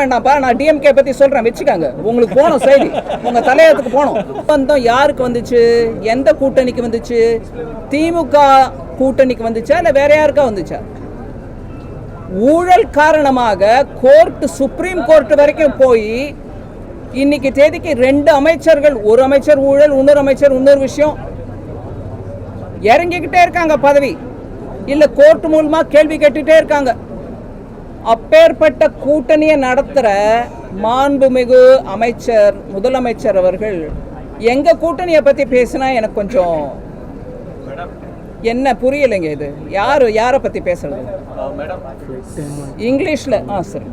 வேண்டாம்ப்பா நான் டிஎம்கே பற்றி சொல்கிறேன் வச்சுக்காங்க. உங்களுக்கு போகணும் செய்தி. உங்கள் தலையத்துக்கு போகணும். ஒப்பந்தம் யாருக்கு வந்துச்சு? எந்த கூட்டணிக்கு வந்துச்சு? திமுக கூட்டணிக்கு வந்துச்சா? இல்லை வேற யாருக்கா வந்துச்சா? ஊழல் காரணமாக கோர்ட் சுப்ரீம் கோர்ட் வரைக்கும் போய் இன்னைக்கு தேதிக்கு ரெண்டு அமைச்சர்கள் ஒரு அமைச்சர் ஊழல் இன்னொரு அமைச்சர் இன்னொரு விஷயம். இறங்கிக்கிட்டே இருக்காங்க பதவி. இல்லை கோர்ட் மூலமாக கேள்வி கேட்டுகிட்டே இருக்காங்க. அப்பேற்பட்ட கூட்டணியை நடத்துகிற மாண்புமிகு அமைச்சர் முதலமைச்சர் அவர்கள் எங்கள் கூட்டணியை பற்றி பேசினா எனக்கு கொஞ்சம் என்ன புரியலைங்க இது? யார் யாரை பற்றி பேசுறது? இங்கிலீஷில் ஆ சரி.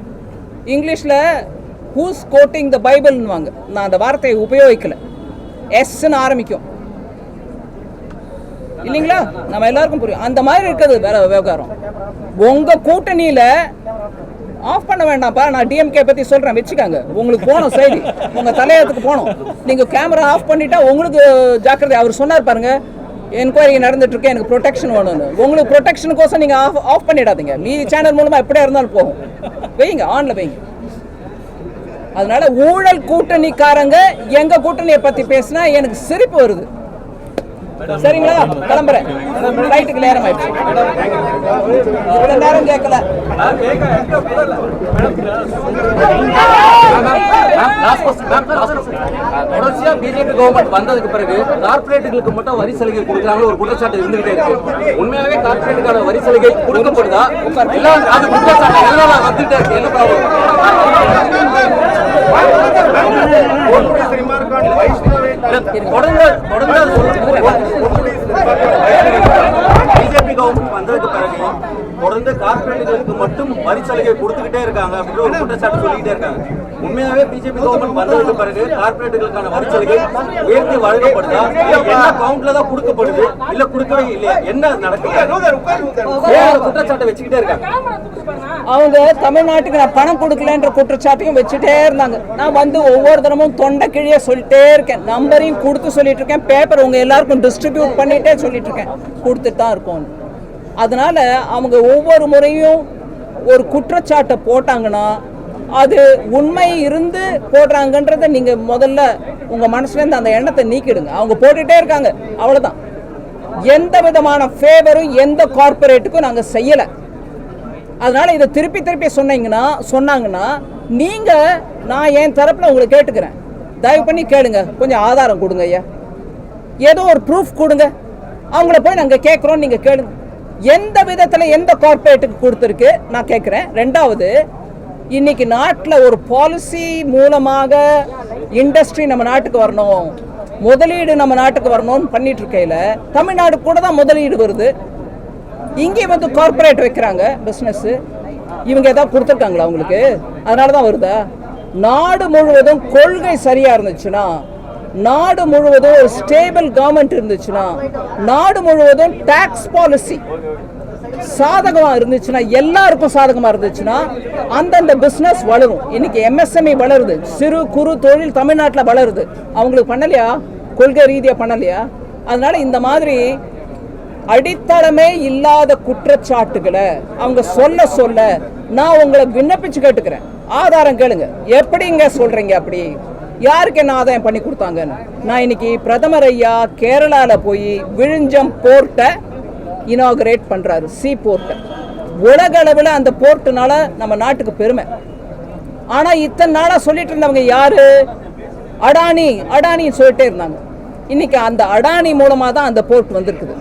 இங்கிலீஷில் ஹூஸ் கோட்டிங் த பைபிள்னுவாங்க நான் அந்த வார்த்தையை உபயோகிக்கலை. எஸ்ன்னு ஆரம்பிக்கும். இல்லைங்களா? நம்ம எல்லாருக்கும் புரியும். அந்த மாதிரி இருக்குது வேற விவகாரம். உங்கள் கூட்டணியில் ஆஃப் பண்ண வேண்டாம்ப்பா நான் டிஎம்கே பத்தி சொல்றேன் வச்சுக்காங்க. உங்களுக்கு போகணும் செய்தி உங்க தலையத்துக்கு போகணும். நீங்க கேமரா ஆஃப் பண்ணிட்டா உங்களுக்கு ஜாக்கிரதை. அவர் சொன்னார் பாருங்க என்கொயரி நடந்துட்டு இருக்கு எனக்கு ப்ரொடெக்ஷன் வேணும்னு. உங்களுக்கு ப்ரொடெக்ஷனுக்கோசம் நீங்க ஆஃப் ஆஃப் பண்ணிடாதீங்க. மீதி சேனல் மூலமா எப்படியா இருந்தாலும் போகும். வைங்க ஆன்ல வைங்க. அதனால ஊழல் கூட்டணிக்காரங்க எங்க கூட்டணியை பத்தி பேசினா எனக்கு சிரிப்பு வருது. சரிங்களா கிளம்புறேன் ரைட்டுக்கு நேரம் ஆயிடுச்சு இவ்வளவு நேரம் கேட்கல தொடர்ச்சியா பிஜேபி கவர்மெண்ட் வந்ததுக்கு பிறகு கார்பரேட்டுகளுக்கு மட்டும் வரி சலுகை கொடுக்கறாங்க ஒரு குற்றச்சாட்டு இருந்துகிட்டே இருக்கு உண்மையாவே கார்பரேட்டுக்கான வரி சலுகை கொடுக்கப்படுதா எல்லாம் அது குற்றச்சாட்டு எல்லாம் வந்துட்டே இருக்கு என்ன ப்ராப்ளம் தொடர்ந்து தொடர்ந்து பிஜேபி கவர்மெண்ட் வந்ததுக்கு பிறகு தொடர்ந்து கார்பரேட்டுகளுக்கு மட்டும் வரி சலுகை கொடுத்துக்கிட்டே இருக்காங்க அப்படின்ற ஒரு குற்றச்சாட்டு சொல்லிக்கிட்டே இருக்காங்க. உண்மையாவே பிஜேபி கவர்மெண்ட் வந்ததுக்கு பிறகு கார்பரேட்டுகளுக்கான வரி சலுகை உயர்த்தி வழங்கப்படுதா? என்ன கவுண்ட்ல தான் கொடுக்கப்படுது? இல்ல கொடுக்கவே இல்லையா? என்ன நடக்குது? குற்றச்சாட்டை வச்சுக்கிட்டே இருக்காங்க? அவங்க தமிழ்நாட்டுக்கு நான் பணம் கொடுக்கலன்ற குற்றச்சாட்டையும் வச்சுட்டே இருந்தாங்க. நான் வந்து ஒவ்வொரு தினமும் தொண்டை கிழிய சொல்லிட்டே இருக்கேன். நம்பரையும் கொடுத்து சொல்லிட்டு இருக்கேன். பேப்பர் உங்க எல்லாருக்கும் டிஸ்ட்ரிபியூட் பண்ணிட்டே சொல்லிட்டு இருக்கேன். கொடுத்துட்டு தான் இருக்கோம் அதனால் அவங்க ஒவ்வொரு முறையும் ஒரு குற்றச்சாட்டை போட்டாங்கன்னா அது உண்மை இருந்து போடுறாங்கன்றத நீங்கள் முதல்ல உங்கள் மனசுலேருந்து அந்த எண்ணத்தை நீக்கிடுங்க. அவங்க போட்டுகிட்டே இருக்காங்க. அவ்வளோதான் எந்த விதமான ஃபேவரும் எந்த கார்பரேட்டுக்கும் நாங்கள் செய்யலை. அதனால் இதை திருப்பி திருப்பி சொன்னீங்கன்னா சொன்னாங்கன்னா நீங்கள் நான் என் தரப்பில் உங்களை கேட்டுக்கிறேன். தயவு பண்ணி கேளுங்க. கொஞ்சம் ஆதாரம் கொடுங்க ஐயா. ஏதோ ஒரு ப்ரூஃப் கொடுங்க. அவங்கள போய் நாங்கள் கேட்குறோம் நீங்கள் கேளுங்க. எந்த விதத்தில் எந்த கார்பரேட்டுக்கு கொடுத்துருக்கு? நான் கேட்குறேன் ரெண்டாவது இன்னைக்கு நாட்டில் ஒரு பாலிசி மூலமாக இண்டஸ்ட்ரி நம்ம நாட்டுக்கு வரணும். முதலீடு நம்ம நாட்டுக்கு வரணும்னு பண்ணிட்டு இருக்கையில் தமிழ்நாடு கூட தான் முதலீடு வருது. இங்கே வந்து கார்ப்பரேட் வைக்கிறாங்க பிஸ்னஸ்ஸு இவங்க ஏதாவது கொடுத்துருக்காங்களா அவங்களுக்கு அதனால தான் வருதா? நாடு முழுவதும் கொள்கை சரியாக இருந்துச்சுன்னா நாடு முழுவதும் ஒரு ஸ்டேபிள் கவர்மெண்ட் இருந்துச்சுன்னா நாடு முழுவதும் டாக்ஸ் பாலிசி சாதகமாக இருந்துச்சுன்னா எல்லாருக்கும் சாதகமாக இருந்துச்சுன்னா அந்தந்த பிஸ்னஸ் வளரும். இன்னைக்கு எம்எஸ்எம்இ வளருது. சிறு குறு தொழில் தமிழ்நாட்டில் வளருது. அவங்களுக்கு பண்ணலையா? கொள்கை ரீதியாக பண்ணலையா? அதனால இந்த மாதிரி அடித்தளமே இல்லாத குற்றச்சாட்டுகளை அவங்க சொல்ல சொல்ல நான் உங்களை விண்ணப்பிச்சு கேட்டுக்கிறேன். ஆதாரம் கேளுங்க. எப்படிங்க சொல்றீங்க அப்படி? யாருக்கு என்ன ஆதாயம் பண்ணி கொடுத்தாங்கன்னு? நான் இன்னைக்கு பிரதமர் ஐயா கேரளாவில் போய் விழிஞ்சம் போர்ட்டை இனாகரேட் பண்ணுறாரு சி போர்ட்டை. உலக அளவில் அந்த போர்ட்டுனால நம்ம நாட்டுக்கு பெருமை. ஆனால் இத்தனை நாளாக சொல்லிட்டு இருந்தவங்க யாரு? அடானி அடானின்னு சொல்லிட்டே இருந்தாங்க. இன்னைக்கு அந்த அடானி மூலமாக தான் அந்த போர்ட் வந்திருக்குது.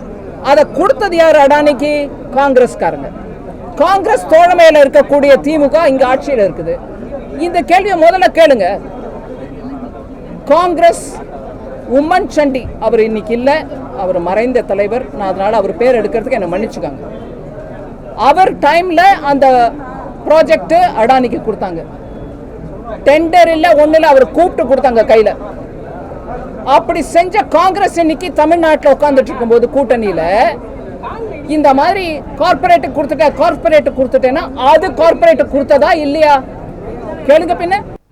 அதை கொடுத்தது யார் அடானிக்கு? காங்கிரஸ்காரங்க. காங்கிரஸ் தோழமையில் இருக்கக்கூடிய திமுக இங்கே ஆட்சியில் இருக்குது. இந்த கேள்வியை முதல்ல கேளுங்க. காங்கிரஸ் உம்மன் சண்டி. அவர் இன்னைக்கு இல்லை. அவர் மறைந்த தலைவர். நான் அதனால் அவர் பேர் எடுக்கிறதுக்கு என்னை மன்னிச்சுக்காங்க. அவர் டைமில் அந்த ப்ராஜெக்ட்டு அடானிக்கு கொடுத்தாங்க. டெண்டர் இல்லை ஒன்றில் அவர் கூப்பிட்டு கொடுத்தாங்க கையில். அப்படி செஞ்ச காங்கிரஸ் இன்னைக்கு தமிழ்நாட்டில் உட்காந்துட்டு இருக்கும்போது கூட்டணியில் இந்த மாதிரி கார்பரேட் கொடுத்துட்டேன் கார்பரேட் கொடுத்துட்டேன்னா அது கார்பரேட் கொடுத்ததா இல்லையா? கேளுங்க பின்ன.